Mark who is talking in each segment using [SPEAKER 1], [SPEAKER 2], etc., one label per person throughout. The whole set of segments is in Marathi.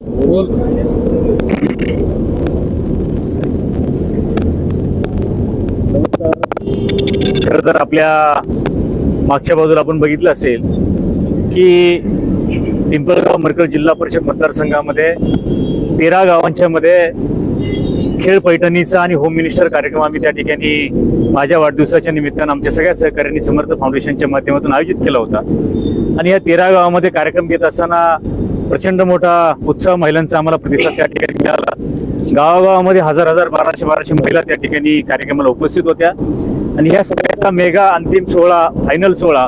[SPEAKER 1] खरं तर आपल्या मागच्या बाजूला आपण बघितलं असेल की पिंपळगाव मरकळ जिल्हा परिषद मतदारसंघामध्ये तेरा गावांच्या मध्ये खेळ पैठणीचा आणि होम मिनिस्टर कार्यक्रम आम्ही त्या ठिकाणी माझ्या वाढदिवसाच्या निमित्तानं आमच्या सगळ्या सहकाऱ्यांनी समर्थ फाउंडेशनच्या माध्यमातून आयोजित केला होता. आणि या तेरा गावामध्ये कार्यक्रम घेत असताना प्रचंड मोठा उत्साह महिलांचा आम्हाला प्रतिसाद त्या ठिकाणी मिळाला. गावागावामध्ये हजार हजार बाराशे बाराशे महिला त्या ठिकाणी कार्यक्रमाला उपस्थित होत्या. आणि या सगळ्याचा मेगा अंतिम सोहळा फायनल सोहळा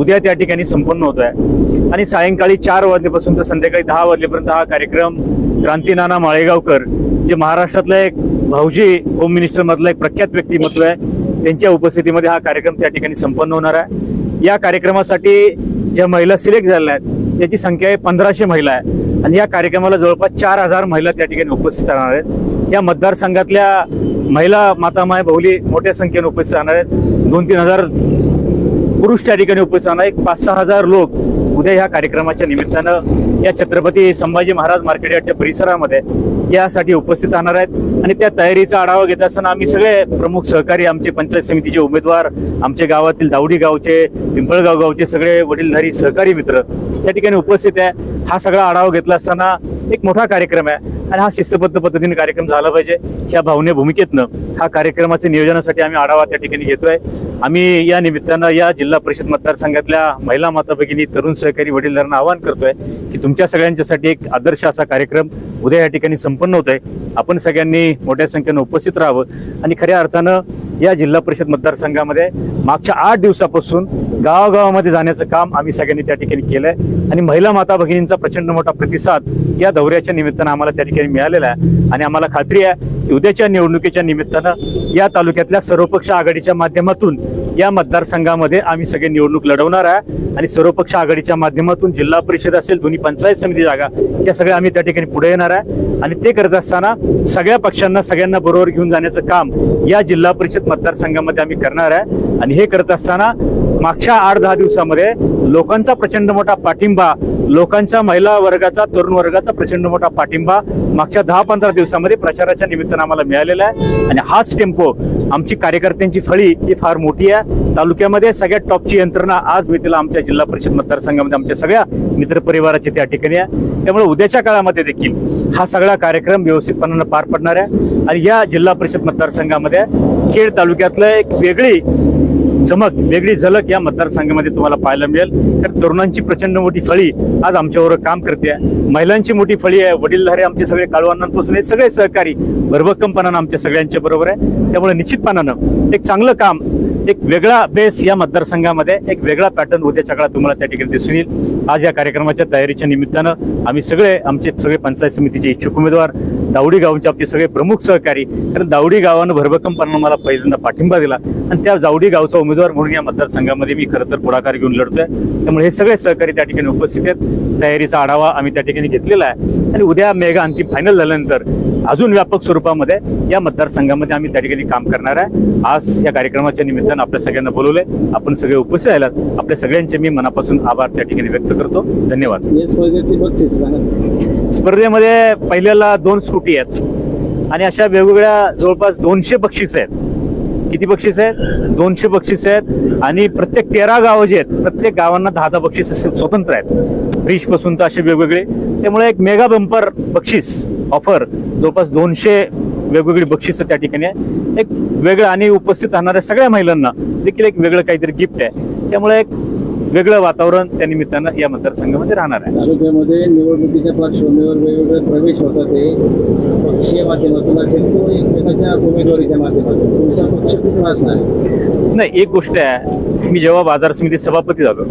[SPEAKER 1] उद्या त्या ठिकाणी संपन्न होत आहे आणि सायंकाळी चार वाजल्यापासून तर संध्याकाळी दहा वाजल्यापर्यंत हा कार्यक्रम क्रांतीनाना माळेगावकर जे महाराष्ट्रातला एक भाऊजी होम मिनिस्टर मधलं एक प्रख्यात व्यक्तिमत्व आहे त्यांच्या उपस्थितीमध्ये हा कार्यक्रम त्या ठिकाणी संपन्न होणार आहे. या कार्यक्रमासाठी ज्या महिला सिलेक्ट झाल्या आहेत याची संख्या आहे पंधराशे महिला आहे. आणि या कार्यक्रमाला जवळपास चार हजार महिला त्या ठिकाणी उपस्थित राहणार आहेत. या मतदारसंघातल्या महिला मातामाय बहुली मोठ्या संख्येने उपस्थित राहणार आहेत. दोन तीन हजार पुरुष त्या ठिकाणी उपस्थित राहणार एक पाच सहा हजार लोक उद्या ह्या कार्यक्रमाच्या निमित्तानं या छत्रपती संभाजी महाराज मार्केट यार्डच्या परिसरामध्ये यासाठी उपस्थित राहणार आहेत. आणि त्या तयारीचा आढावा घेत असताना आम्ही सगळे प्रमुख सहकारी आमचे पंचायत समितीचे उमेदवार आमचे गावातील दावडी गावचे पिंपळगाव गावचे सगळे वडीलधारी सहकारी मित्र त्या ठिकाणी उपस्थित आहे. हा सगळा आढावा घेतला असताना एक मोठा कार्यक्रम आहे आणि हा शिस्तबद्ध पद्धतीने कार्यक्रम झाला पाहिजे. ह्या भावने भूमिकेतनं हा कार्यक्रमाच्या नियोजनासाठी आम्ही आढावा त्या ठिकाणी घेतोय. आम्ही या निमित्तानं या जिल्हा परिषद मतदारसंघातल्या महिला माता भगिनी तरुण सहकारी वडीलधारांना आवाहन करतोय की तुमच्या सगळ्यांच्यासाठी एक आदर्श असा कार्यक्रम उद्या या ठिकाणी संपन्न होत आहे आपण सगळ्यांनी मोठ्या संख्येनं उपस्थित राहावं. आणि खऱ्या अर्थानं या जिल्हा परिषद मतदारसंघामध्ये मागच्या आठ दिवसापासून गावागावामध्ये जाण्याचं काम आम्ही सगळ्यांनी त्या ठिकाणी केलं आहे आणि महिला माता भगिनींचा प्रचंड मोठा प्रतिसाद या दौऱ्याच्या निमित्तानं आम्हाला त्या ठिकाणी मिळालेला आहे. आणि आम्हाला खात्री आहे की उद्याच्या निवडणुकीच्या निमित्तानं या तालुक्यातल्या सर्वपक्ष आघाडीच्या माध्यमातून या मतदारसंघामध्ये आम्ही सगळे निवडणूक लढवणार आहे. आणि सर्वपक्ष आघाडीच्या माध्यमातून जिल्हा परिषद असेल दोन्ही पंचायत समिती जागा या सगळ्या आम्ही त्या ठिकाणी पुढे येणार आहे. आणि ते करत असताना सगळ्या पक्षांना सगळ्यांना बरोबर घेऊन जाण्याचं काम या जिल्हा परिषद मतदारसंघामध्ये आम्ही करणार आहे. आणि हे करत असताना मागच्या आठ दहा दिवसामध्ये लोकांचा प्रचंड मोठा पाठिंबा लोकांच्या महिला वर्गाचा तरुण वर्गाचा प्रचंड मोठा पाठिंबा मागच्या दहा पंधरा दिवसामध्ये प्रचाराच्या निमित्तानं आम्हाला मिळालेला आहे. आणि हाच टेम्पो आमची कार्यकर्त्यांची फळी ही फार मोठी आहे. तालुक्यामध्ये सगळ्यात टॉपची यंत्रणा आज मी तिला आमच्या जिल्हा परिषद मतदारसंघामध्ये आमच्या सगळ्या मित्रपरिवाराची त्या ठिकाणी आहे. त्यामुळे उद्याच्या काळामध्ये देखील हा सगळा कार्यक्रम व्यवस्थितपणानं पार पडणार आहे. आणि या जिल्हा परिषद मतदारसंघामध्ये खेड तालुक्यातलं एक वेगळी चमक वेगळी झलक या मतदारसंघामध्ये तुम्हाला पाहायला मिळेल. तर तरुणांची प्रचंड मोठी फळी आज आमच्यावर काम करते आहे. महिलांची मोठी फळी आहे. वडीलधारे आमचे सगळे काळवांपासून हे सगळे सहकारी भरभक्कमपणानं आमच्या सगळ्यांच्या बरोबर आहे. त्यामुळे निश्चितपणानं एक चांगलं काम एक वेगळा बेस या मतदारसंघामध्ये एक वेगळा पॅटर्न उद्याच्या काळात तुम्हाला त्या ठिकाणी दिसून येईल. आज या कार्यक्रमाच्या तयारीच्या निमित्तानं आम्ही सगळे आमचे सगळे पंचायत समितीचे इच्छुक उमेदवार दावडी गावचे आमचे सगळे प्रमुख सहकारी कारण दावडी गावानं भरभक्कमपणानं मला पहिल्यांदा पाठिंबा दिला. आणि त्या दावडी गावचा उमेदवार म्हणून या मतदारसंघामध्ये मी खरं तर पुढाकार घेऊन लढतोय. त्यामुळे हे सगळे सहकारी त्या ठिकाणी उपस्थित आहेत. तयारीचा आढावा आम्ही त्या ठिकाणी घेतलेला आहे. आणि उद्या मेगा अंतिम फायनल झाल्यानंतर अजून व्यापक स्वरूपामध्ये या मतदारसंघामध्ये आम्ही त्या ठिकाणी काम करणार आहे. आज या कार्यक्रमाच्या निमित्तानं आपल्या सगळ्यांना बोलवलंय. आपण सगळे उपस्थित राहिलात. आपल्या सगळ्यांचे मी मनापासून आभार त्या ठिकाणी व्यक्त करतो. धन्यवाद. स्पर्धेमध्ये पहिल्याला दोन स्कूटी आहेत. आणि अशा वेगवेगळ्या जवळपास दोनशे बक्षीस आहेत. किती बक्षीस आहेत? दोनशे बक्षीस आहेत. आणि प्रत्येक तेरा गावं जे आहेत प्रत्येक गावांना दहा दहा बक्षीस स्वतंत्र आहेत. फ्रीजपासून तर असे वेगवेगळे. त्यामुळे एक मेगा बंपर बक्षीस ऑफर जवळपास दोनशे वेगवेगळी बक्षीस त्या ठिकाणी आहे. एक वेगळं आणि उपस्थित राहणाऱ्या सगळ्या महिलांना देखील एक वेगळं काहीतरी गिफ्ट आहे. त्यामुळे एक वेगळं वातावरण त्या निमित्तानं या मतदारसंघामध्ये राहणार आहे.
[SPEAKER 2] तालुक्यामध्ये निवडणुकीच्या पार्श्वभूमीवर वेगवेगळे प्रवेश होतात ते पक्षीय माध्यमातून असेल किंवा एकमेकाच्या उमेदवारीच्या माध्यमातून. तुमचा पक्ष कुठला असणार
[SPEAKER 1] नाही एक गोष्ट आहे. मी जेव्हा बाजार समितीत सभापती झालो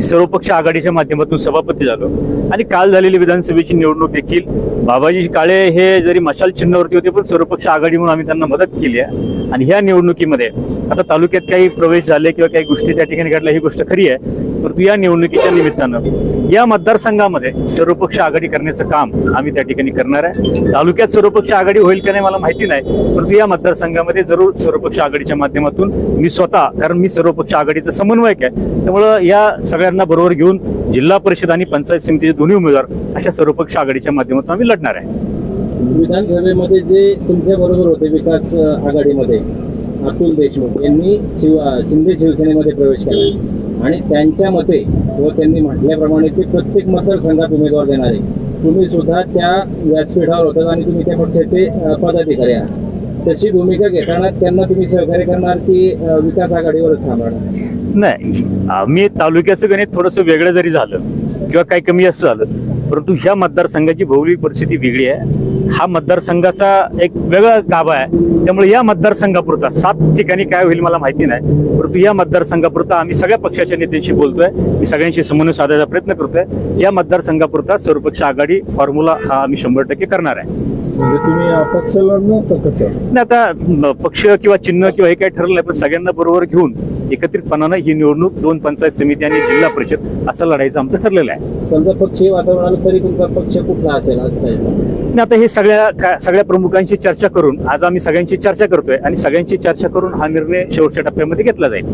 [SPEAKER 1] सर्वपक्ष आघाडीच्या माध्यमातून सभापती झालो आणि काल झालेली विधानसभेची निवडणूक देखील बाबाजी काळे हे जरी मशाल चिन्हावरती होते पण सर्वपक्ष आघाडी म्हणून आम्ही त्यांना मदत केली आहे. आणि ह्या निवडणुकीमध्ये आता तालुक्यात काही प्रवेश झाले किंवा काही गोष्टी त्या ठिकाणी घडल्या ही गोष्ट खरी आहे. या निवडणुकीच्या निमित्तानं या मतदारसंघामध्ये सर्वपक्ष आघाडी करण्याचं काम आम्ही त्या ठिकाणी करणार आहे. तालुक्यात सर्वपक्ष आघाडी होईल का नाही मला माहिती नाही परंतु या मतदारसंघामध्ये जरूर सर्वपक्ष आघाडीच्या माध्यमातून मी स्वतः कारण मी सर्वपक्ष आघाडीचा समन्वयक आहे त्यामुळं या सगळ्यांना बरोबर घेऊन जिल्हा परिषद आणि पंचायत समितीचे दोन्ही उमेदवार अशा सर्वपक्ष आघाडीच्या माध्यमातून आम्ही लढणार आहे.
[SPEAKER 2] विधानसभेमध्ये जे तुमच्या बरोबर होते विकास आघाडीमध्ये अतुल देशमुख यांनी शिव शिंदे शिवसेनेमध्ये प्रवेश केला. आणि त्यांच्या मते व त्यांनी म्हटल्याप्रमाणे ते प्रत्येक मतदारसंघात उमेदवार देणार आहे. तुम्ही सुद्धा त्या व्यासपीठावर होतात आणि तुम्ही त्या पक्षाचे पदाधिकारी आहात. तशी भूमिका घेताना त्यांना तुम्ही सहकार्य करणार की विकास आघाडीवरच थांबणार?
[SPEAKER 1] नाही आम्ही तालुक्याचं गणित थोडंसं वेगळं जरी झालं किंवा काही कमी असं झालं परंतु ह्या मतदारसंघाची भौगोलिक परिस्थिती वेगळी आहे. हा मतदारसंघाचा एक वेगळा गाभा आहे. त्यामुळे या मतदारसंघापुरता सात ठिकाणी काय होईल मला माहिती नाही. परंतु या मतदारसंघापुरता आम्ही सगळ्या पक्षाच्या नेत्यांशी बोलतोय. मी सगळ्यांशी समन्वय साधायचा प्रयत्न करतोय. या मतदारसंघापुरता सर्वपक्ष आघाडी फॉर्म्युला हा आम्ही शंभर टक्के करणार आहे.
[SPEAKER 2] म्हणजे तुम्ही
[SPEAKER 1] नाही आता पक्ष किंवा चिन्ह किंवा हे काही ठरलं नाही पण सगळ्यांना बरोबर घेऊन एकत्रितपणानं ही निवडणूक दोन पंचायत समिती आणि जिल्हा परिषद असं लढायचं आमचं ठरलेलं आहे.
[SPEAKER 2] समजा पक्षी वातावरण आलं तरी तुमचा पक्ष कुठला असेल असं काही
[SPEAKER 1] आणि आता हे सगळ्या सगळ्या प्रमुखांशी चर्चा करून आज आम्ही सगळ्यांची चर्चा करतोय आणि सगळ्यांची चर्चा करून हा निर्णय शेवटच्या टप्प्यामध्ये घेतला जाईल.